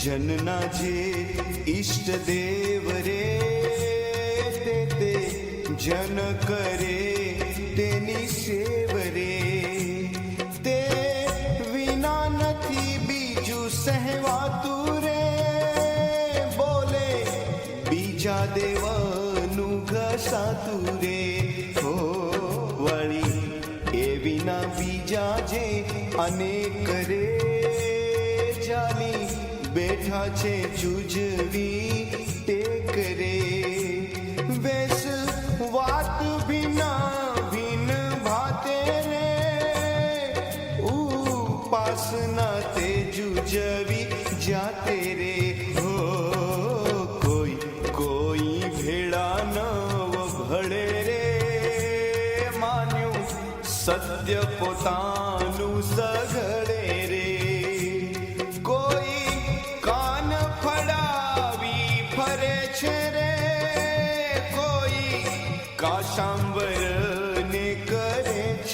જનના જે ઈષ્ટ દેવ રે તે તે જન કરે તેની સેવ રે તે વિના નથી બીજું સહેવાતું રે બોલે બીજા દેવનું ઘસાતું રે હો વળી એ વિના બીજા જે અનેક રે ચાલી બેઠા છે જુજવી ટેક રે. વેસ વાત ભિના ભીન ભાતે રે. ઉપાસના તે જુજવી જાતે રે. હો, કોઈ કોઈ ભેળા નવ ભળે રે. માન્યું સત્ય પોતાનું સઘળે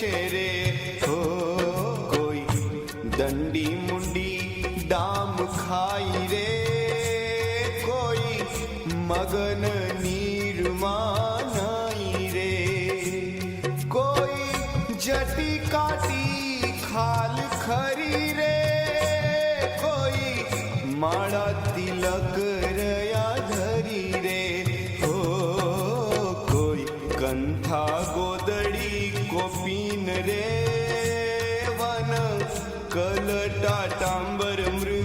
કરે છે રે હો કોઈ દંડી મુંડી ડામ ખાઈ રે ambaram ru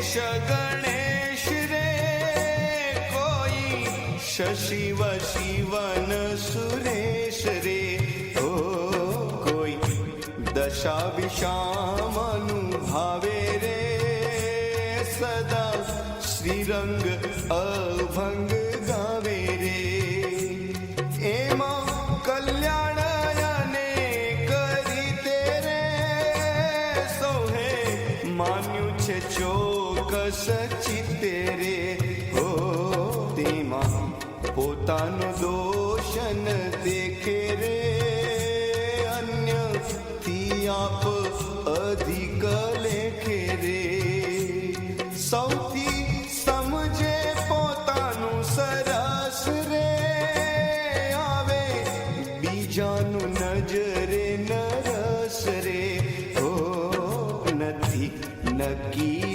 गणेश गणेश रे कोई शशिव शिवन सुरेश रे। ओ कोई दशा विषामनुभावे रे सदा श्रीरङ्ग अभङ्ग પોતાનો દોષ ન દેખે રે અન્યથી આપ અધિક લેખે રે સૌથી સમજે પોતાનું સરસ રે આવે બીજાનું નજરે નરસ રે હો નથી નક્કી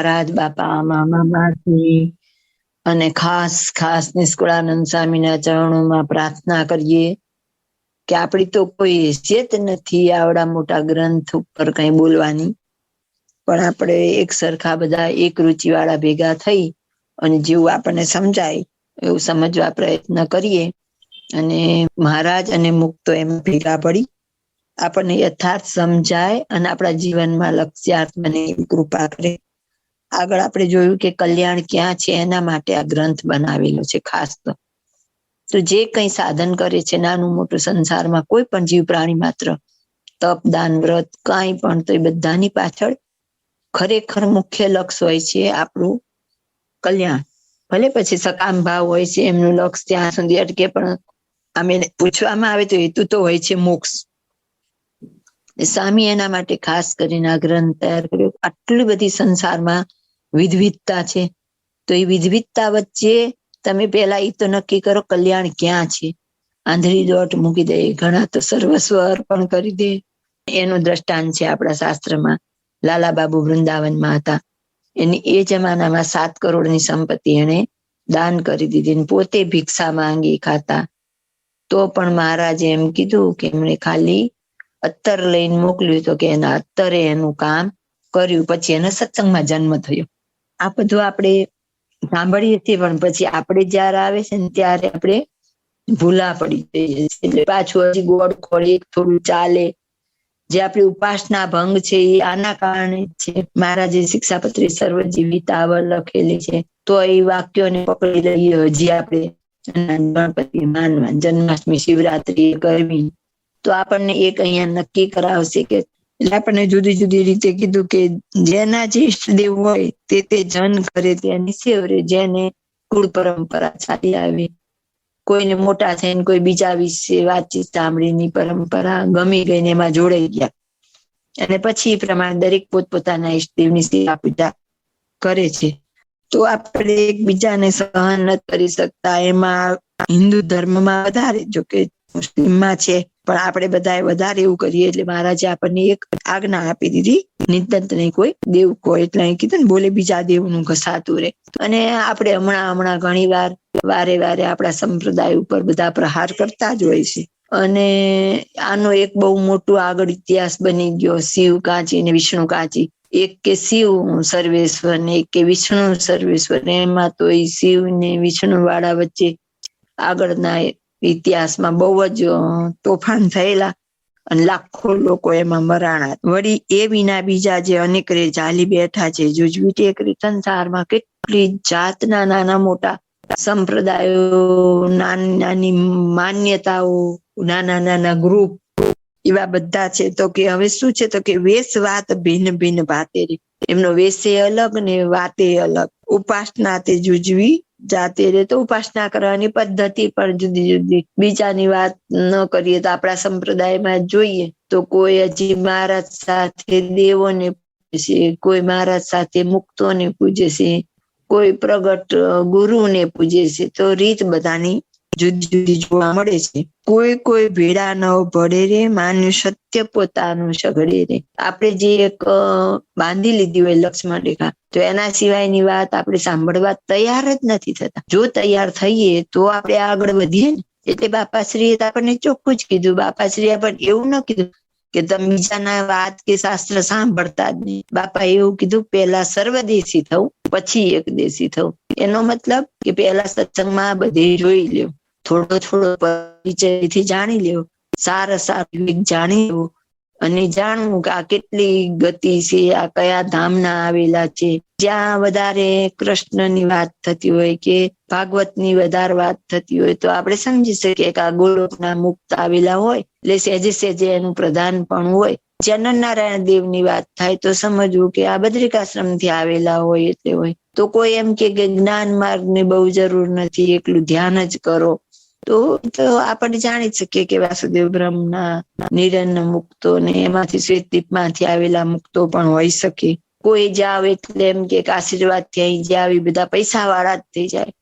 મહારાજ, બાપા, મામા, માસી અને ખાસ ખાસ નિષ્કુળાનંદ સ્વામીના ચરણોમાં પ્રાર્થના કરીએ કે આપણી તો કોઈ હેસિયત નથી આવડા મોટા ગ્રંથ ઉપર કઈ બોલવાની, પણ આપણે એક સરખા બધા એક રુચિ વાળા ભેગા થઈ અને જેવું આપણને સમજાય એવું સમજવા પ્રયત્ન કરીએ અને મહારાજ અને મુક્તો એમ ભેગા પડી. આપણને યથાર્થ સમજાય અને આપણા જીવનમાં લક્ષ્યાર્થ બને કૃપા કરે. આગળ આપણે જોયું કે કલ્યાણ ક્યાં છે, એના માટે આ ગ્રંથ બનાવેલો છે ખાસ તો. તો જે કંઈ સાધન કરે છે, નાનું મોટું સંસારમાં કોઈ પણ જીવ પ્રાણી માત્ર, તપ, દાન, વ્રત, કાંઈ પણ, તો એ બધાની પાછળ ખરેખર મુખ્ય લક્ષ્ય હોય છે આપણું કલ્યાણ. ભલે પછી સકામ ભાવ હોય છે, એમનું લક્ષ ત્યાં સુધી અટકે, પણ આમ પૂછવામાં આવે તો હેતુ તો હોય છે મોક્ષ. સ્વામી એના માટે ખાસ કરીને આ ગ્રંથ તૈયાર કર્યો. આટલી બધી સંસારમાં વિધવિધતા છે. તો એ વિધવિધતા વચ્ચે તમે પેલા એ તો નક્કી કરો કલ્યાણ ક્યાં છે? આંધળી દોટ મૂકી દે, ઘણા તો સર્વસ્વ અર્પણ કરી દે. એનું દ્રષ્ટાંત છે આપણા શાસ્ત્રમાં. લાલા બાબુ વૃંદાવનમાં હતા. એની એ જમાનામાં સાત કરોડની સંપત્તિ એને દાન કરી દીધી પોતે ભિક્ષા માંગી ખાતા. તો પણ મહારાજે એમ કીધું કે એમણે ખાલી અત્તર લઈને મોકલ્યું તો કે એના અત્તરે એનું કામ કર્યું. પછી એને સત્સંગમાં જન્મ થયો. આ બધું આપણે સાંભળીએ છીએ, પણ પછી આપણે જયારે આવે છે ને ત્યારે આપણે ભૂલા પડી જઈએ છીએ. પાછું હજી ગોળ ખોળી થોડું ચાલે. જે આપણી ઉપાસના ભંગ છે એ આના કારણે જ છે. મહારાજે શિક્ષાપત્રી સર્વજીવિતાવર લખેલી છે. તો એ વાક્યોને પકડી લઈએ હજી આપણે. ગણપતિ માનવા, જન્માષ્ટમી શિવરાત્રી કરવી તો આપણને એક અહીંયા નક્કી કરાવશે કે એટલે આપણને જુદી જુદી રીતે કીધું કે જેના જે ઈષ્ટદેવ હોય તે તે જન કરે તેની સેવરે જેને કુળ પરંપરા ચાલી આવે. કોઈને મોટા થઈને કોઈ બીજા વિશે વાતચીત સાંભળીની પરંપરા ગમી ગઈને એમાં જોડાઈ ગયા. અને પછી એ પ્રમાણે દરેક પોતપોતાના ઈષ્ટદેવની સેવા પૂજા કરે છે. તો આપણે એકબીજાને સહન ન કરી શકતા. એમાં હિન્દુ ધર્મમાં વધારે જો કે મુસ્લિમમાં છે પણ આપણે બધાએ વધારે એવું કરીએ એટલે મહારાજે આપણને એક આજ્ઞા આપી દીધી. નિતંત નહીં કોઈ દેવ કોઈ એટલે અહીં કીધું ને, બોલે બીજા દેવનું ઘસાતું રહે. અને આપણે હમણાં હમણાં ઘણી વાર, વારે વારે આપણા સંપ્રદાય ઉપર બધા પ્રહાર કરતા જ હોય છે. અને આનો એક બહુ મોટો આગળ ઇતિહાસ બની ગયો, શિવ કાંચી ને વિષ્ણુ કાંચી. એક કે શિવ સર્વેશ્વર ને, એક કે વિષ્ણુ સર્વેશ્વર એમાં તો એ શિવ ને વિષ્ણુ વાળા વચ્ચે આગળના ઇતિહાસમાં બહુ જ તોફાન થયેલા અને લાખો લોકો એમાં મરાણા. વળી એ વિના બીજા જે અનેક રે ચાલી બેઠા છે જુજવીટી એક સંસારમાં કેટલી જાતના નાના મોટા સંપ્રદાયો, નાની નાની માન્યતાઓ, નાના નાના ગ્રુપ એવા બધા છે. તો કે હવે શું છે? તો કે વેશ વાત ભિન્ન ભિન્ન વાતે એમનો વેશે અલગ ને વાતે અલગ. ઉપાસના તે જુજવી જાતે રે તો ઉપાસના કરવાની પદ્ધતિ પણ જુદી જુદી. બીજાની વાત ન કરીએ તો આપણા સંપ્રદાયમાં જોઈએ તો કોઈ હજી મહારાજ સાથે દેવોને પૂજે છે કોઈ મહારાજ સાથે મુક્તોને પૂજે છે કોઈ પ્રગટ ગુરુને પૂજે છે તો રીત બધાની જુદી જુદી જોવા મળે છે. કોઈ કોઈ ભેડા ન ભળે રે માન્યું સત્ય પોતાનું સઘડે રે. આપણે જે એક બાંધી લીધી હોય લક્ષ્મણ રેખા, તો એના સિવાયની વાત આપણે સાંભળવા તૈયાર જ નથી થતા. જો તૈયાર થઈએ તો આપણે આગળ વધીએ ને. એટલે બાપાશ્રીએ આપણને ચોખ્ખું જ કીધું. બાપાશ્રીએ પણ એવું ન કીધું કે તમે બીજાના વાત કે શાસ્ત્ર સાંભળતા જ નહીં. બાપા એવું કીધું, પહેલા સર્વદેશી થવું પછી એક દેશી થવું એનો મતલબ કે પહેલા સત્સંગમાં બધે જોઈ લ્યો. થોડો થોડો પરિચયથી જાણી લેવો સારા સારું જાણી લેવું અને જાણવું કે આ કેટલી ગતિ છે, આ કયા ધામના આવેલા છે. જ્યાં વધારે કૃષ્ણની વાત થતી હોય કે ભાગવતની વધારે વાત થતી હોય તો આપણે સમજી શકીએ કે આ ગોલોકના મુક્ત આવેલા હોય. એટલે સહેજે સહેજે એનું પ્રધાન પણ હોય. જ્યાં નારાયણ દેવની વાત થાય તો સમજવું કે આ બદ્રિકાશ્રમથી આવેલા હોય એટલે હોય. તો કોઈ એમ કે જ્ઞાન માર્ગ ને બહુ જરૂર નથી, એકલું ધ્યાન જ કરો. તો તો આપણે જાણી શકીએ કે વાસુદેવ બ્રહ્મના નિરન મુક્તો ને એમાંથી શ્વેતદીપમાંથી આવેલા મુક્તો પણ હોઈ શકે. કોઈ જાવ એટલે એમ કે આશીર્વાદથી અહીં જે બધા પૈસા વાળા જ થઈ જાય.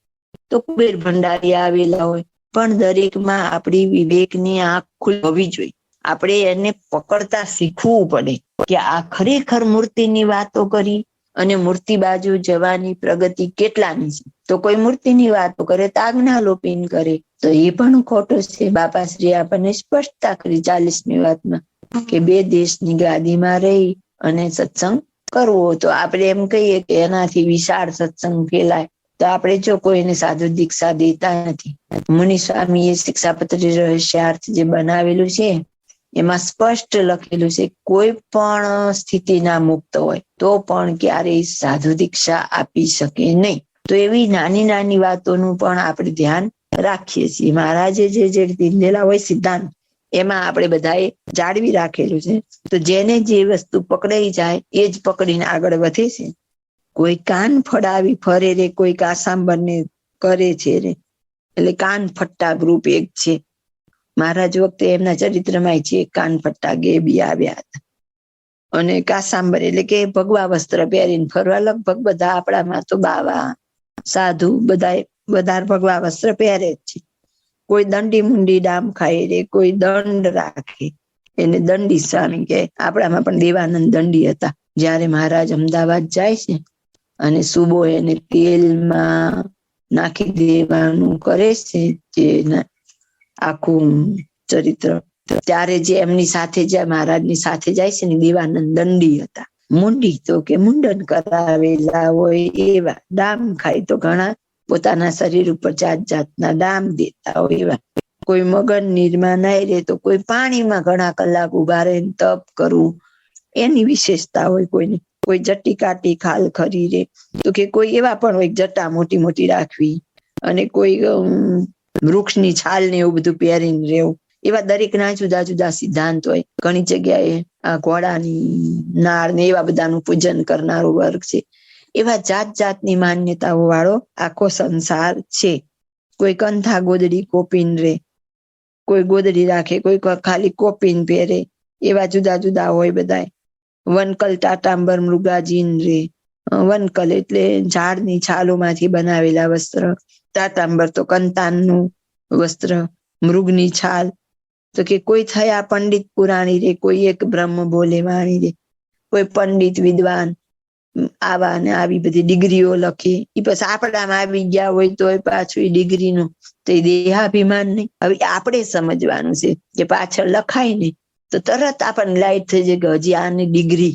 તો કુબેર ભંડારી આવેલા હોય. પણ દરેકમાં આપણી વિવેકની આંખ ખુલ્લી હોવી જોઈએ. આપણે એને પકડતા શીખવું પડે કે આ ખરેખર મૂર્તિની વાતો કરી અને મૂર્તિ બાજુ જવાની પ્રગતિ કેટલાની છે. તો કોઈ મૂર્તિની વાતો કરે, તો આજ્ઞાલોપીન કરે. તો એ પણ ખોટું છે. બાપા શ્રી આપણને સ્પષ્ટતા કરી ચાલીસમી વાતમાં કે બે દેશની ગાદીમાં રહી અને સત્સંગ કરવો. તો આપણે એમ કહીએ કે એનાથી વિશાળ સત્સંગ ફેલાય. તો આપણે જો કોઈને સાધુ દીક્ષા દેતા નથી. મુનિ શિક્ષા શિક્ષાપત્રી રહસ્યાર્થ જે બનાવેલું છે, એમાં સ્પષ્ટ લખેલું છે, કોઈ પણ સ્થિતિના મુક્ત હોય તો પણ ક્યારેય સાધુ દીક્ષા આપી શકે નહીં. તો એવી નાની નાની વાતોનું પણ આપણે ધ્યાન રાખીએ છીએ. મહારાજે જે જે દીધેલા હોય સિદ્ધાંત, એમાં આપણે બધાએ જાળવી રાખેલું છે. તો જેને જે વસ્તુ પકડાઈ જાય, એ જ પકડીને આગળ વધે છે. કોઈ કાન ફડાવી ફરે રે, કોઈ કાસાંબર ને કરે છે રે. એટલે કાન ફટ્ટા ગ્રુપ એક છે. મહારાજ વખતે એમના ચરિત્રમાં છે કાન ફટ્ટા ગે બી આવ્યા હતા. અને કાસાંબર એટલે કે ભગવા વસ્ત્ર પહેરીને ફરવા, લગભગ બધા આપણામાં તો બાવા સાધુ બધા બધા ભગવા વસ્ત્ર પહેરે જ છે. કોઈ દંડી મુંડી ડામ ખાઈ રે, કોઈ દંડ રાખે. એને દંડી સ્વામી કે આપણામાં પણ દેવાનંદ દંડી હતા. જ્યારે મહારાજ અમદાવાદ જાય છે અને સુબો એને તેલમાં નાખી દેવાનું કરે છે જે આખું ચરિત્ર. ત્યારે જે એમની સાથે, જે મહારાજની સાથે જાય છે ને, દેવાનંદ દંડી હતા. મુંડી તો કે મુંડન કરાવેલા હોય એવા ડામ ખાય તો ઘણા પોતાના શરીર ઉપર જાત જાતના ડામ દેતા હોય એવા. કોઈ મગન નીરમાં નાઈ રે તો કોઈ પાણીમાં ઘણા કલાક ઊભા રહીને તપ કરવું એની વિશેષતા હોય કોઈની. કોઈ જટી કાટી ખાલ ખરી રે તો કે કોઈ એવા પણ હોય જટા મોટી મોટી રાખવી. અને કોઈ વૃક્ષની છાલ ને એવું બધું પહેરીને રહેવું. એવા દરેકના જુદા જુદા સિદ્ધાંત હોય. ઘણી જગ્યાએ આ ઘોડાની નાળ ને એવા બધાનું પૂજન કરનારો વર્ગ છે. એવા જાત જાતની માન્યતાઓ વાળો આખો સંસાર છે. કોઈ કંથા ગોદડી કોપીન રે, કોઈ ગોદડી રાખે, કોઈ ખાલી કોપીન પહેરે, એવા જુદા જુદા હોય બધા વનકલ ટાટાંબર મૃગાજીન રે વનકલ એટલે ઝાડની છાલોમાંથી બનાવેલા વસ્ત્ર. ટાટાંબર તો કંતાનનું વસ્ત્ર, મૃગની છાલ તો કે કોઈ થયા પંડિત પુરાણી રે, કોઈ એક બ્રહ્મ બોલે વાણી રે, કોઈ પંડિત વિદ્વાન આવા ને આવી બધી ડિગ્રીઓ લખે. એ પછી આપણામાં આવી ગયા હોય તો પાછું એ ડિગ્રીનું તો એ દેહાભિમાન નહીં. હવે આપણે સમજવાનું છે કે પાછળ લખાય ને તો તરત આપણને લાઈટ થઈ જાય કે હજી આની ડિગ્રી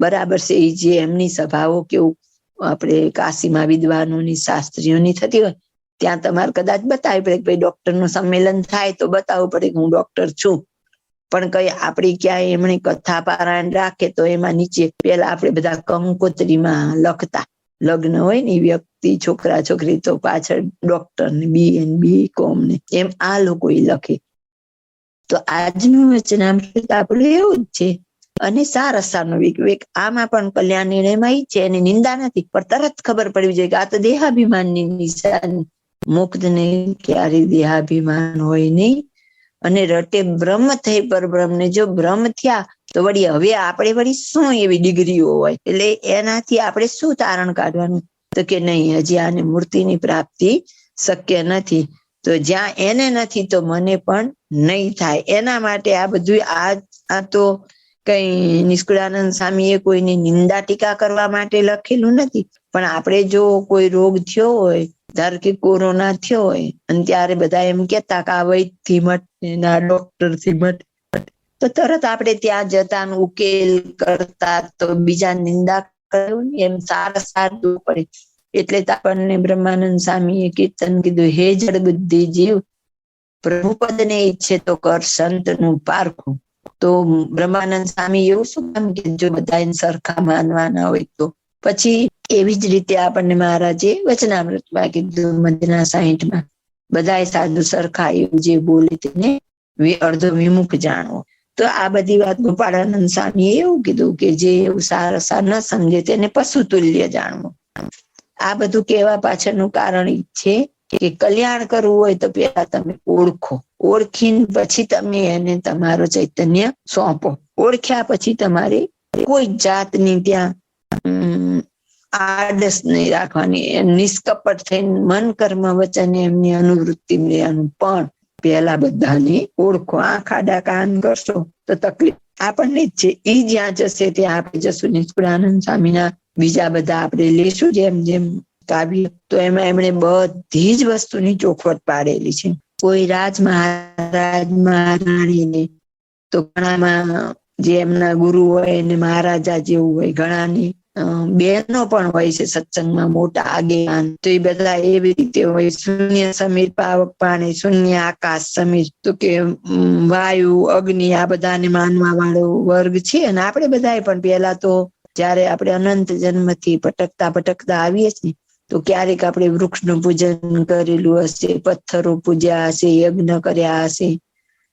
બરાબર છે. એ જે એમની સભાઓ કેવું આપણે કાશીમાં વિદ્વાનોની, શાસ્ત્રીઓની થતી હોય ત્યાં તમારે કદાચ બતાવી પડે કે ભાઈ ડોક્ટરનું સંમેલન થાય તો બતાવવું પડે કે હું ડોક્ટર છું. પણ કઈ આપણી ક્યાંય એમણે કથા પારાયણ રાખે તો એમાં નીચે પેલા આપણે બધા કંકોત્રીમાં લખતા. લગ્ન હોય ને વ્યક્તિ, છોકરા, છોકરી તો પાછળ ડોક્ટર ને બી એન બી કોમ ને એમ આ લોકો લખે. તો આજનું વચનામૃત આપણું એવું જ છે. અને સારસાનો વિવેક. આમાં પણ કલ્યાણ નિર્ણયમાં છે. એની નિંદા નથી. પણ તરત ખબર પડવી જોઈએ કે આ તો દેહાભિમાનની નિશાની. મુક્ત ને ક્યારે દેહાભિમાન હોય નહીં. અને રટે બ્રહ્મ થઈ પરબ્રહ્મ ને જો બ્રહ્મ થયા, તો વળી હવે આપણે વળી શું એવી ડિગ્રીઓ હોય? એટલે એનાથી આપણે શું તારણ કાઢવાનું? તો કે નહીં, હજી આને મૂર્તિની પ્રાપ્તિ શક્ય નથી. તો જ્યાં એને નથી, તો મને પણ નહીં થાય. એના માટે આ બધું આ આ તો કઈ નિષ્કુળાનંદ સ્વામીએ કોઈની નિંદા ટીકા કરવા માટે લખેલું નથી. પણ આપણે જો કોઈ રોગ થયો હોય, ધારો કે કોરોના થયો હોય, અને ત્યારે બધા એમ કેતા કે આ વૈદથી મટે ને ડોક્ટરથી મટે તો તરત આપણે ત્યાં જતા ઉકેલ કરતા તો બીજા નિંદા કરવું ને એમ સારા સારું પડે. એટલે આપણને બ્રહ્માનંદ સ્વામીએ કીર્તન કીધું, હે જડ બુદ્ધિ જીવ પ્રભુ પદને ઈચ્છે તો કર સંતનું પારખું. તો બ્રહ્માનંદ સ્વામી એવું શું કામ કે જો બધા સરખા માનવાના હોય તો. પછી એવી જ રીતે આપણને મહારાજે વચનામૃતમાં કીધું મધ્યના સાહીઠમાં બધાએ સાધુ સરખા એવું જે બોલે તેને અડધો વિમુખ જાણવો. તો આ બધી વાત ગોપાળાનંદ સ્વામીએ એવું કીધું કે જે એવું સારા સાર ન સમજે તેને પશુ તુલ્ય જાણવું. આ બધું કહેવા પાછળનું કારણ છે કે કલ્યાણ કરવું હોય તો પેલા તમે ઓળખો. ઓળખીને પછી તમે એને તમારો ચૈતન્ય સોંપો. ઓળખ્યા પછી તમારે કોઈ જાતની ત્યાં આડસ નહીં રાખવાની નિષ્કપટ થઈને મન કર્મ વચન એમની અનુવૃત્તિ લેવાનું પણ પેલા બધાને ઓળખો, આંખ આડા કાન કરશો તો તકલીફ આપણને જ છે. એ જ્યાં જશે ત્યાં આપણે જશું. નિષ્કુળાનંદ સ્વામીના બીજા બધા આપણે લેશું જેમ જેમ કાવ્ય, તો એમાં એમણે બધી જ વસ્તુની ચોખવટ પાડેલી છે. કોઈ રાજ મહારાજ મહારાણીને તો ઘણામાં જે એમના ગુરુ હોય એને મહારાજા જેવું હોય, ઘણાની બહેનો પણ હોય છે સત્સંગમાં મોટા આગેવાન. તો એ બધા એવી રીતે હોય શૂન્ય સમીર પાવક પાણી, શૂન્ય આકાશ સમીર. તો કે વાયુ, અગ્નિ આ બધાને માનવા વાળો વર્ગ છે. અને આપણે બધાએ પણ પહેલા તો જયારે આપણે અનંત જન્મથી ભટકતા ભટકતા આવીએ છીએ, તો ક્યારેક આપણે વૃક્ષનું પૂજન કરેલું હશે, પથ્થરો પૂજ્યા હશે, યજ્ઞ કર્યા હશે.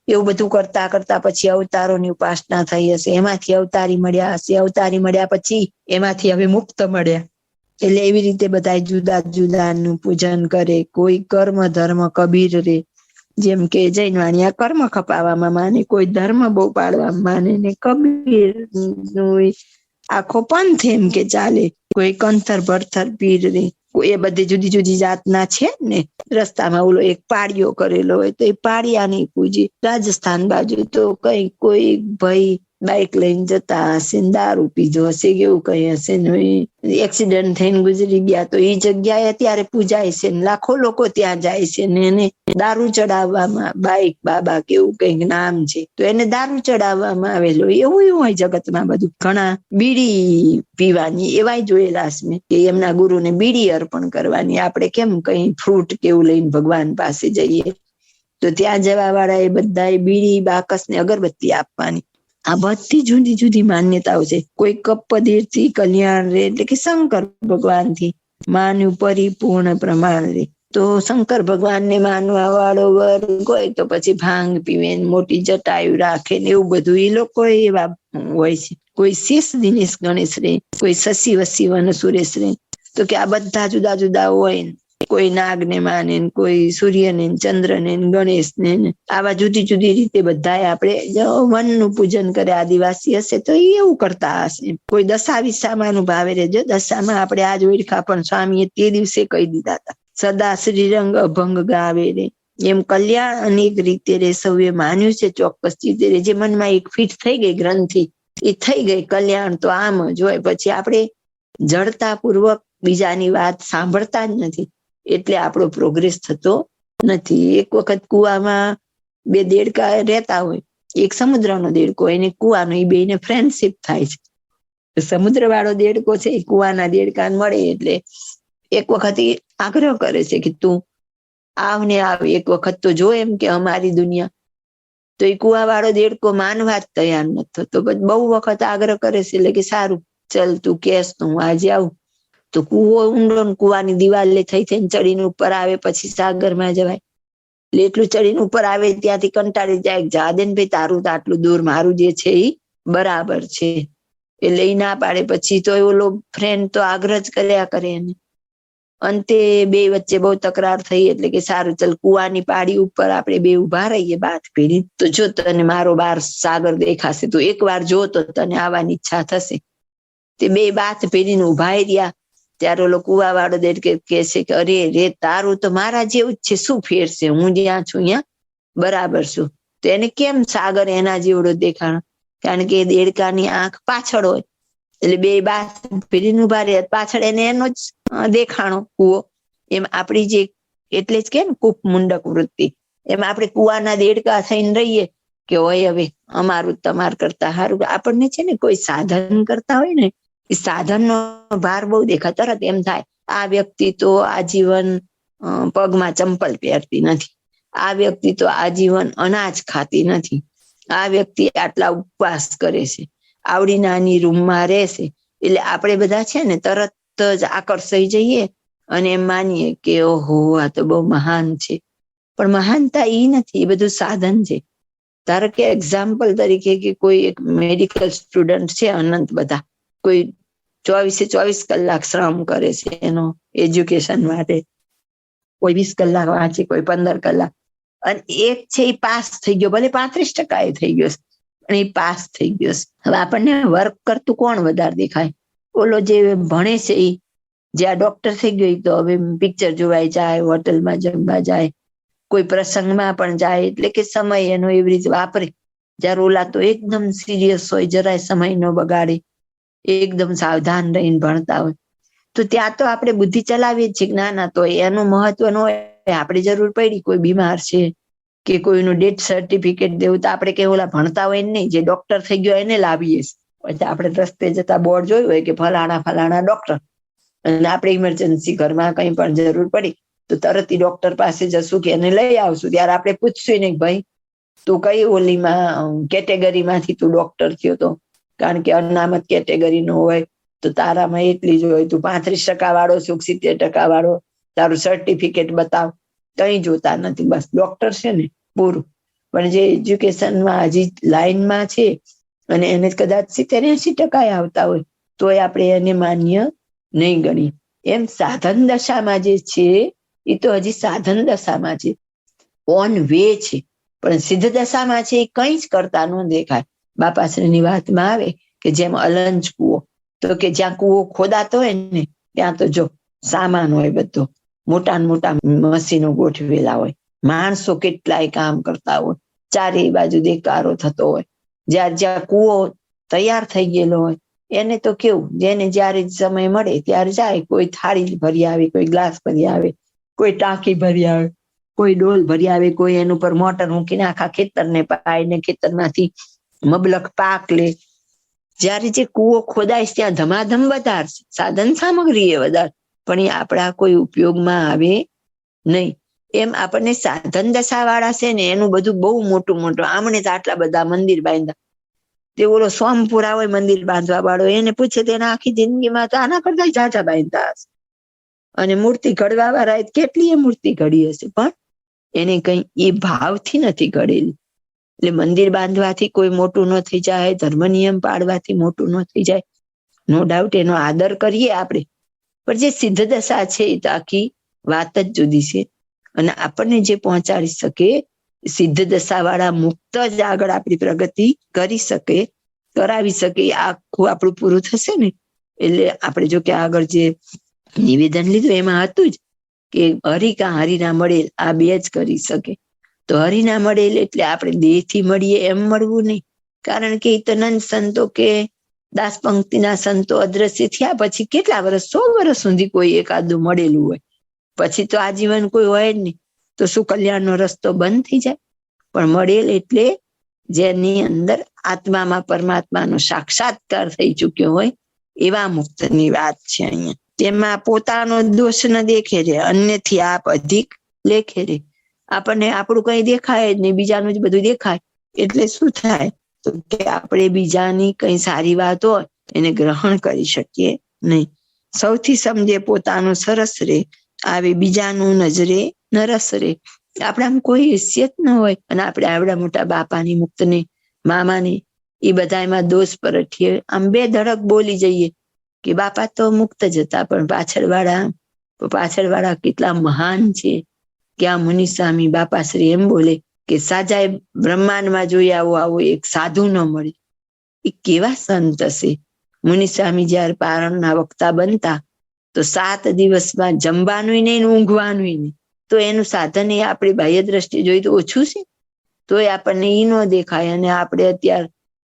એવું બધું કરતા કરતા પછી અવતારોની ઉપાસના થઈ હશે. એમાંથી અવતારી મળ્યા હશે. અવતારી મળ્યા પછી એમાંથી હવે મુક્ત મળ્યા. એટલે એવી રીતે બધા જુદા જુદાનું પૂજન કરે. કોઈ કર્મ, ધર્મ કબીર રે. જેમ કે જૈન વાણિયા, કર્મ ખપાવવામાં માને. કોઈ ધર્મ બહુ પાડવામાં માને ને કબીર આખો પંથ એમ કે ચાલે. કોઈ કંથર, ભરથર પીર રે. એ બધી જુદી જુદી જાતના છે ને. રસ્તામાં ઓલો એક પાડિયો કરેલો હોય તો એ પાડિયા નહીં પૂજી રાજસ્થાન બાજુ તો કઈ કોઈ ભાઈ બાઇક લઈને જતા હશે દારૂ પીધો હશે કે એવું કઈ હશે એક્સિડન્ટ થઈને ગુજરી ગયા તો એ જગ્યાએ અત્યારે પૂજાય છે ને. લાખો લોકો ત્યાં જાય છે ને એને દારૂ ચડાવવામાં, બાઈક, બાબા કેવું કંઈક નામ છે, તો એને દારૂ ચડાવવામાં આવેલો. એવું એવું હોય જગતમાં બધું. ઘણા બીડી પીવાની, એવાય જોયેલા મેં કે એમના ગુરુને બીડી અર્પણ કરવાની. આપણે કેમ કઈ ફ્રૂટ કેવું લઈને ભગવાન પાસે જઈએ? તો ત્યાં જવા વાળા એ બધા બીડી, બાકસ ને અગરબત્તી આપવાની. આ બધી જુદી જુદી માન્યતાઓ છે. કોઈ કપદીરથી કલ્યાણ રે, એટલે કે શંકર ભગવાનથી માન્યું પરિપૂર્ણ પ્રમાણ રે. તો શંકર ભગવાન ને માનવા વાળો વર્ગ હોય તો પછી ભાંગ પીવે મોટી જટાયુ રાખે ને એવું બધું એ લોકો એવા હોય છે. કોઈ શેષ દિનેશ ગણેશ રે કોઈ શશી વસી વન સુરેશ રે તો કે આ બધા જુદા જુદા હોય ને. કોઈ નાગ ને માને ને, કોઈ સૂર્ય ને ચંદ્ર ને ગણેશ ને. આવા જુદી જુદી રીતે બધા આપણે વનનું પૂજન કરે, આદિવાસી હશે તો એ એવું કરતા હશે. કોઈ દશા વિસામાનું ભાવે રહેજો દશામાં આપણે આજ ઓળખા પણ સ્વામીએ તે દિવસે કહી દીધા હતા. સદા શ્રીરંગ અભંગ ગાવે રે. એમ કલ્યાણ અનેક રીતે રે સૌએ માન્યું છે, ચોક્કસ રીતે રે. જે મનમાં એક ફીટ થઈ ગઈ ગ્રંથિ, એ થઈ ગઈ કલ્યાણ તો આમ જ હોય. પછી આપણે જડતા પૂર્વક બીજાની વાત સાંભળતા જ નથી. એટલે આપણો પ્રોગ્રેસ થતો નથી. એક વખત કુવામાં બે દેડકા રહેતા હોય. એક સમુદ્રનો દેડકો, એને કુવાનો, એ બેને ફ્રેન્ડશીપ થાય છે. સમુદ્ર વાળો દેડકો છે, એ કુવાના દેડકા મળે એટલે એક વખત આગ્રહ કરે છે કે તું આવ ને આવ. એક વખત તો જો એમ કે અમારી દુનિયા. તો એ કુવા વાળો દેડકો માનવા જ તૈયાર નથી થતો. બહુ વખત આગ્રહ કરે છે એટલે કે સારું, ચલ તું કેસ તો હું આજે આવું. તો કુવો ઊંડો કુવાની દિવાલે થઈ થઈને ચડીને ઉપર આવે પછી સાગરમાં જવાય. એટલે એટલું ચડીને ઉપર આવે ત્યાંથી કંટાળી જાય જાદેન ભાઈ તારું તો આટલું દૂર મારું જે છે એ બરાબર છે. એટલે એ ના પાડે. પછી તો ઓલો ફ્રેન્ડ તો આગ્રહ જ કર્યા કરે એને. અંતે બે વચ્ચે બહુ તકરાર થઈ એટલે કે સારું, ચલ કુવાની પાડી ઉપર આપણે બે ઊભા રહીએ બાથ પીડી. તો જો તને મારો બાર સાગર દેખાશે, તો એક વાર જો તો તને આવવાની ઈચ્છા થશે. તે બે બાથ પીડીને ઊભા રહ્યા. ત્યારે ઓલો કુવા વાળો દેડકે કે છે કે, અરે, રે, તારું તો મારા જેવું જ છે. શું ફેર છે? હું જ્યાં છું ત્યાં બરાબર છું. તો એને કેમ સાગર એના જેવડો દેખાણો? કારણ કે દેડકાની આંખ પાછળ હોય. એટલે બે બા ભીડીને ઊભા પાછળ એને એનો જ દેખાણો, કુવો. એમ આપણી જે, એટલે જ કે ને કૂપ મુંડક વૃત્તિ. એમ આપણે કુવાના દેડકા થઈને રહીએ કે હોય હવે અમારું તમાર કરતા સારું આપણને છે ને કોઈ સાધન કરતા હોય ને, એ સાધનનો ભાર બહુ દેખાય. તરત એમ થાય, આ વ્યક્તિ તો આજીવન પગમાં ચંપલ પહેરતી નથી. આ વ્યક્તિ તો આજીવન અનાજ ખાતી નથી. આ વ્યક્તિ આટલા ઉપવાસ કરે છે. આવડી નાની રૂમમાં રહેશે. એટલે આપણે બધા છે ને તરત જ આકર્ષાઈ જઈએ અને એમ માનીએ કે, ઓહો, આ તો બહુ મહાન છે. પણ મહાનતા એ નથી એ બધું સાધન છે. ધારો કે એક્ઝામ્પલ તરીકે કે કોઈ એક મેડિકલ સ્ટુડન્ટ છે અનંત બધા, કોઈ ચોવીસે ચોવીસ કલાક શ્રમ કરે છે એનો એજ્યુકેશન માટે. કોઈ વીસ કલાક વાંચે, કોઈ પંદર કલાક. અને એક છે એ પાસ થઈ ગયો, ભલે પાંત્રીસ ટકા એ થઈ ગયો પણ એ પાસ થઈ ગયો હવે આપણને વર્ક કરતું કોણ વધારે દેખાય? ઓલો જે ભણે છે એ, જે આ ડોક્ટર થઈ ગયો તો હવે પિક્ચર જોવાય જાય હોટલમાં જમવા જાય, કોઈ પ્રસંગમાં પણ જાય, એટલે કે સમય એનો એવી રીતે વાપરે. જ્યારે ઓલા તો એકદમ સિરિયસ હોય, જરાય સમય નો બગાડે, એકદમ સાવધાન રહીને ભણતા હોય. તો ત્યાં તો આપણે બુદ્ધિ ચલાવીએ છીએ, ના ના, તો એનું મહત્વ ન હોય, આપણે જરૂર પડી, કોઈ બીમાર છે કે કોઈનું ડેથ સર્ટિફિકેટ દેવું તો આપણે કે ઓલા ભણતા હોય નહીં. જે ડોક્ટર થઈ ગયો એને લાવીએ પછી આપણે રસ્તે જતા બોર્ડ જોયું હોય કે ફલાણા ફલાણા ડોક્ટર અને આપણે ઇમરજન્સી ઘરમાં કઈ પણ જરૂર પડી તો તરત ડોક્ટર પાસે જશું કે એને લઈ આવશું. ત્યારે આપણે પૂછશું નહીં ભાઈ, તું કઈ ઓલીમાં કેટેગરીમાંથી તું ડોક્ટર થયો તો? કારણ કે અનામત કેટેગરી નો હોય તો તારામાં એટલી જ હોય. તું પાંત્રીસ ટકા વાળો છું સિત્તેર ટકા વાળો. તારું સર્ટિફિકેટ બતાવ. કઈ જોતા નથી. બસ ડોક્ટર છે ને, પૂરું. પણ જે એજ્યુકેશનમાં હજી લાઈનમાં છે અને એને કદાચ સિત્તેર એસી ટકા આવતા હોય, તોય આપણે એને માન્ય નહીં ગણી એમ સાધન દશામાં જે છે, એ તો હજી સાધન દશામાં છે. ઓન વે છે. પણ સિદ્ધ દશામાં છે, એ કંઈ જ કરતા ન દેખાય. બાપાશ્રીની વાતમાં આવે કે જેમ અલંજ કૂવો. તો કે જ્યાં કૂવો ખોદાતો હોય ને, ત્યાં તો જો સામાન હોય બધો. મોટા મોટા મશીનો ગોઠવેલા હોય. માણસો કેટલાય કામ કરતા હોય. ચારે બાજુ દેકારો થતો હોય. જ્યાં જ્યાં કૂવો તૈયાર થઈ ગયેલો હોય, એને તો કેવું, જેને જ્યારે સમય મળે ત્યારે જાય. કોઈ થાળી ભરી આવે, કોઈ ગ્લાસ ભરી આવે, કોઈ ટાંકી ભરી આવે, કોઈ ડોલ ભરી આવે, કોઈ એનું પર મોટર મૂકીને આખા ખેતરને પાય ને ખેતરમાંથી મબલક પાક લે. જ્યારે જે કૂવો ખોદાય ત્યાં ધમાધમ વધારશે સાધન સામગ્રી એ વધારે. પણ એ આપણા કોઈ ઉપયોગમાં આવે નહીં. એમ આપણને સાધન દશા વાળા છે ને, એનું બધું બહુ મોટું મોટું. આમણે તો આટલા બધા મંદિર બાંધ્યા. તે ઓલો સોમપુરા હોય મંદિર બાંધવા વાળો, એને પૂછે તેના આખી જિંદગીમાં તો આના કરતા ઝાઝા બાંધતા હશે. અને મૂર્તિ ઘડવા વાળા કેટલી એ મૂર્તિ ઘડી હશે. પણ એને કઈ એ ભાવથી નથી ઘડેલી. એટલે મંદિર બાંધવાથી કોઈ મોટું ન થઈ જાય ધર્મ નિયમ પાડવાથી મોટું ન થઈ જાય. નો ડાઉટ એનો આદર કરીએ આપણે. પણ જે સિદ્ધ દશા છે એ તો આખી વાત જ જુદી છે. અને આપણને જે પહોંચાડી શકે સિદ્ધ દશા વાળા મુક્ત જ આગળ આપણી પ્રગતિ કરી શકે, કરાવી શકે આખું આપણું પૂરું થશે ને. એટલે આપણે જો કે આગળ જે નિવેદન લીધું, એમાં હતું જ કે હરિકા હરિના મળેલ આ બે જ કરી શકે. તો હરિના મળેલ એટલે આપણે દેહથી મળીએ એમ મળવું નહીં. કારણ કે એ તો નંદ સંતો કે દાસ પંક્તિના સંતો અદ્રશ્ય થયા પછી કેટલા વર્ષ સો વર્ષ સુધી કોઈ એકાદું મળેલું હોય? પછી તો આજીવન કોઈ હોય જ નહીં. તો શું કલ્યાણનો રસ્તો બંધ થઈ જાય. પણ મળેલ એટલે જેની અંદર આત્મામાં પરમાત્માનો સાક્ષાત્કાર થઈ ચુક્યો હોય, એવા મુક્તની વાત છે અહીંયા. તેમાં પોતાનો દોષ ન દેખે રે, અન્યથી આપ અધિક લેખે રે. આપણને આપણું કઈ દેખાય જ નહીં, બીજાનું જ બધું દેખાય. એટલે શું થાય? તો કે આપણે બીજાની કઈ સારી વાત હોય, એને ગ્રહણ કરી શકીએ નહીં. સૌથી સમજે પોતાનું સરસ રે, આવે બીજાનું નજરે નરસ રસ રે આપણામાં કોઈ હેસિયત ન હોય અને આપણે આવડા મોટા બાપાની મુક્તને, મામાની, એ બધા એમાં દોષ પરઠીએ. આમ બે ધડક બોલી જઈએ કે બાપા તો મુક્ત જ હતા, પણ પાછળ વાળા પાછળ વાળા કેટલા મહાન છે. કે આ મુનિ સ્વામી બાપાશ્રી એમ બોલે કે સાજાએ બ્રહ્માંડમાં જોઈ આવો આવો એક સાધુ ન મળે. એ કેવા સંત હશે? મુનિ સ્વામી જયારે પારણના વક્તા બનતા, તો સાત દિવસમાં જમવાનું નહીં ઊંઘવાનું નહીં. તો એનું સાધન એ આપણી બાહ્ય દ્રષ્ટિ જોઈ તો ઓછું છે? તો આપણને ઈ ન દેખાય અને આપણે અત્યારે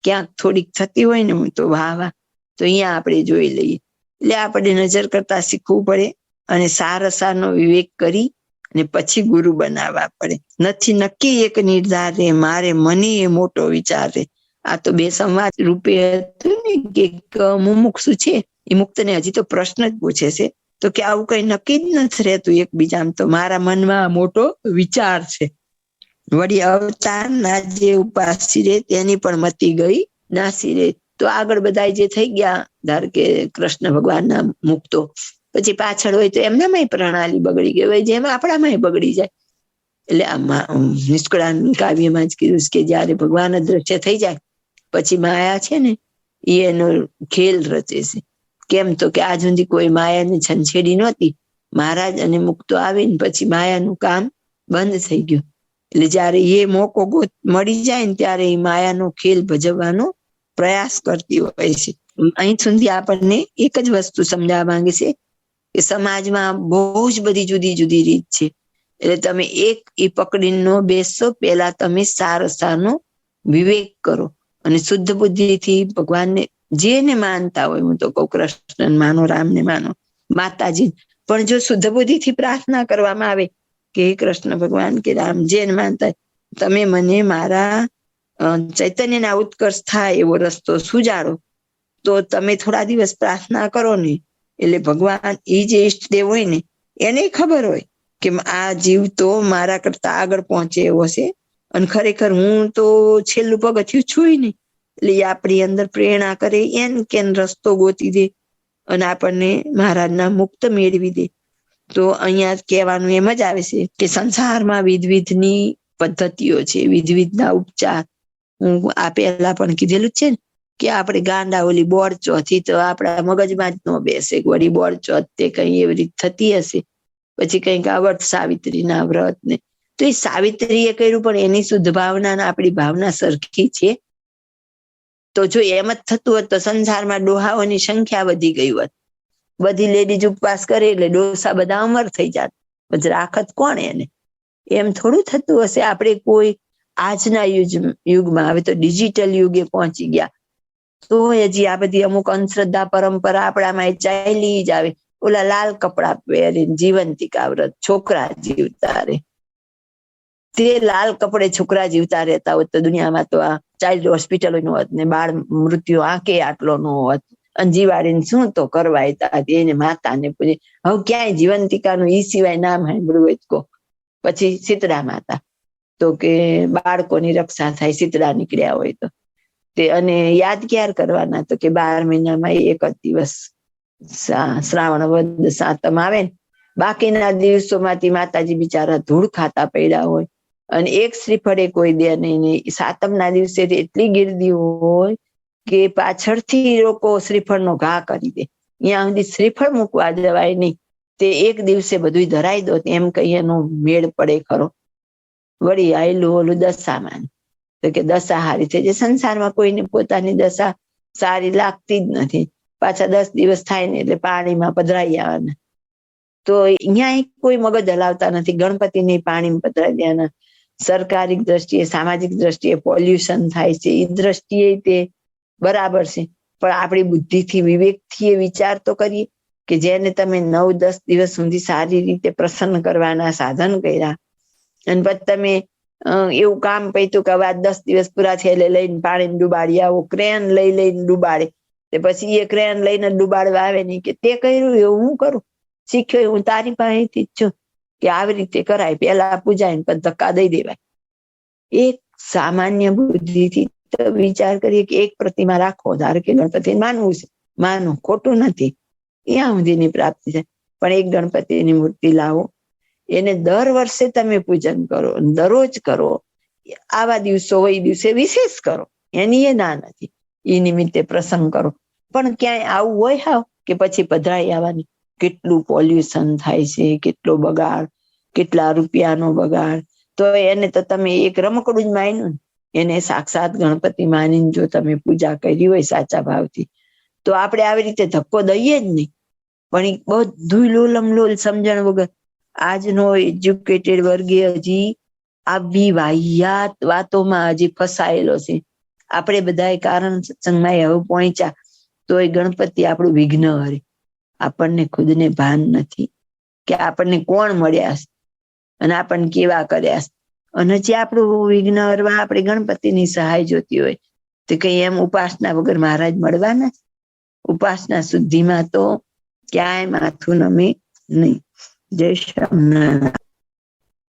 ક્યાંક થોડીક થતી હોય ને તો વાહ વાહ. તો અહીંયા આપણે જોઈ લઈએ. એટલે આપણે નજર કરતા શીખવું પડે અને સારસારનો વિવેક કરી અને પછી ગુરુ બનાવવા પડે. નથી, નક્કી એક નિર્ધાર રે, મારે મને એ મોટો વિચાર રે. આ તો બે સંવાદ રૂપે હતું ને કે મુમુક્ષુ છે, એ મુક્તને હજી તો પ્રશ્ન જ પૂછે છે. તો કે આવું કઈ નક્કી જ નથી રહેતું એકબીજામાં. તો મારા મનમાં મોટો વિચાર છે. વળી અવતારના જે ઉપાસી રે, તેની પણ મતી ગઈ નાસી રે. તો આગળ બધા જે થઈ ગયા, ધાર કે કૃષ્ણ ભગવાનના મુક્તો. પછી પાછળ હોય તો એમનામાં પ્રણાલી બગડી ગઈ. હોય જેમ આપણામાં બગડી જાય. એટલે આમાં કાવ્યમાં જ કીધું કે જયારે ભગવાન અદ્રશ્ય થઈ જાય, પછી માયા છે ને એ એનો ખેલ રચે છે. કેમ તો કે આજ સુધી કોઈ માયાને છંછેડી નહોતી. મહારાજ અને મુક્તો આવીને પછી માયાનું કામ બંધ થઈ ગયું. એટલે જયારે એ મોકો મળી જાય ને ત્યારે એ માયાનો ખેલ ભજવવાનો પ્રયાસ કરતી હોય છે. અહીં સુધી આપણને એક જ વસ્તુ સમજાવવા માંગે છે કે સમાજમાં બહુ જ બધી જુદી જુદી રીત છે. એટલે તમે એક એ પકડીનો બેસો પેલા તમે સારસાનો વિવેક કરો અને શુદ્ધ બુદ્ધિથી ભગવાનને જેને માનતા હોય, હું તો કઉ કૃષ્ણ માનો, રામને માનો માતાજી પણ જો શુદ્ધ બુદ્ધિથી પ્રાર્થના કરવામાં આવે કે કૃષ્ણ ભગવાન, કે રામ જેને માનતા તમે મને મારા ચૈતન્યના ઉત્કર્ષ થાય એવો રસ્તો સુજાડો, તો તમે થોડા દિવસ પ્રાર્થના કરો ને એટલે ભગવાન એ જે ઈષ્ટદેવ હોય ને, એને ખબર હોય કે આ જીવ તો મારા કરતા આગળ પહોંચે એવો છે. અને ખરેખર હું તો છેલ્લું પગથિયું છું નહીં. એટલે એ આપણી અંદર પ્રેરણા કરે, એન કેન રસ્તો ગોતી દે અને આપણને મહારાજના મુક્ત મેળવી દે. તો અહીંયા કહેવાનું એમ જ આવે છે કે સંસારમાં વિધવિધની પદ્ધતિઓ છે, વિધવિધના ઉપચાર. હું આ પહેલા પણ કીધેલું છે ને કે આપણે ગાંડા ઓલી બોર ચોથી તો આપણા મગજમાં જ ન બેસે વળી બોર ચોથ તે કઈ એવી રીત થતી હશે. પછી કંઈક આવડત સાવિત્રીના વ્રત ને તો એ સાવિત્રીએ કર્યું પણ એની શુદ્ધ ભાવના આપણી ભાવના સરખી છે. તો જો એમ જ થતું હોત તો સંસારમાં ડોહાઓની સંખ્યા વધી ગઈ હોત. બધી લેડીઝ ઉપવાસ કરે એટલે ડોસા બધા અમર થઈ જાત. પછી રાખત કોણ એને? એમ થોડું થતું હશે. આપણે કોઈ આજના યુગ યુગમાં. હવે તો ડિજિટલ યુગે પહોંચી ગયા. તો હજી આ બધી અમુક અંધશ્રદ્ધા પરંપરા આપણામાં ચાલી જ આવે. ઓલા લાલ કપડા પહેરીને જીવંતિકા વ્રત છોકરા જીવતા રે. તે લાલ કપડે છોકરા જીવતા રહેતા હોત તો દુનિયામાં તો આ ચાઇલ્ડ હોસ્પિટલનું હોત ને બાળ મૃત્યુ આંકે આટલો નો હોત. અંજીવાડીને શું તો કરવાય તા એને માતાને પૂજે. હવે ક્યાંય જીવંતિકાનું ઈ સિવાય નામ સાંભળ્યું હોય કો. પછી શીતળા માતા. તો કે બાળકોની રક્ષા થાય શીતળા નીકળ્યા હોય તો. તે અને યાદ ક્યાર કરવાના તો કે બાર મહિનામાં એક જ દિવસ શ્રાવણ વદ સાતમ આવે ને, બાકીના દિવસોમાંથી માતાજી બિચારા ધૂળ ખાતા પડ્યા હોય અને એક શ્રીફળે કોઈ દે નહીં સાતમના દિવસે એટલી ગીરદી હોય કે પાછળથી લોકો શ્રીફળનો ઘા કરી દે. અહીંયા સુધી શ્રીફળ મૂકવા જવાય નહીં. તે એક દિવસે બધું ધરાઈ દો એમ કહી એનો મેળ પડે ખરો. વળી આયલું ઓલું દશામાં તો કે દશા હારી છે જે સંસારમાં કોઈને પોતાની દશા સારી લાગતી જ નથી. પાછા દસ દિવસ થાય ને એટલે પાણીમાં પધરાઈ આવવાના તો અહીંયા કોઈ મગજ હલાવતા નથી. ગણપતિને પાણીમાં પધરાઈ દેવાના. સરકારી દ્રષ્ટિએ, સામાજિક દ્રષ્ટિએ પોલ્યુશન થાય છે. એ દ્રષ્ટિએ તે બરાબર છે. પણ આપણી બુદ્ધિથી વિવેકથી એ વિચાર તો કરીએ કે જેને તમે નવ દસ દિવસ સુધી સારી રીતે પ્રસન્ન કરવાના સાધન કર્યા અને પછી તમે એવું કામ પૈતું કે હવે આ દસ દિવસ પૂરા છે, એટલે લઈને પાણીને ડુબાડી આવો ક્રેન લઈ લઈને ડુબાડે. તે પછી એ ક્રેન લઈને ડુબાડવા આવે નહીં કે તે કર્યું એવું હું કરું? શીખ્યો હું તારી પાસેથી જ છું કે આવી રીતે કરાય. પેલા પૂજાય પણ ધક્કા દઈ દેવાય. એક સામાન્ય બુદ્ધિથી તો વિચાર કરીએ કે એક પ્રતિમા રાખો. ધારો કે ગણપતિ માનવું છે. માનું. ખોટું નથી. ત્યાં સુધીની પ્રાપ્તિ છે પણ એક ગણપતિની મૂર્તિ લાવો. એને દર વર્ષે તમે પૂજન કરો, દરરોજ કરો, આવા દિવસો એ દિવસે વિશેષ કરો. એની એ ના નથી. એ નિમિત્તે પ્રસંગ કરો. પણ ક્યાંય આવું હોય હાવ કે પછી પધરાઈ આવવાની. કેટલું પોલ્યુશન થાય છે, કેટલો બગાડ, કેટલા રૂપિયાનો બગાડ. તો એને તો તમે એક રમકડું જ માન્યું એને સાક્ષાત ગણપતિ માનીને જો તમે પૂજા કરી હોય સાચા ભાવથી, તો આપણે આવી રીતે ધક્કો દઈએ જ નહીં. પણ એ બધું લોલમ લોલ સમજણ વગર આજનો એજ્યુકેટેડ વર્ગે હજી આવી વાહિયાત વાતોમાં હજી ફસાયેલો છે. આપણે બધાએ કારણ સત્સંગમાં હવે પહોંચ્યા તો એ ગણપતિ આપણું વિઘ્ન હરે. આપણને ખુદને ભાન નથી કે આપણને કોણ મળ્યા છે અને આપણને કેવા કર્યા છે. અને જે આપણું વિઘ્ન હરવા આપણે ગણપતિની સહાય જોતી હોય તો કઈ એમ ઉપાસના વગર મહારાજ મળવાના? ઉપાસના શુદ્ધિમાં તો ક્યાંય માથું નમે નહીં. જય શ્યામનારાયણ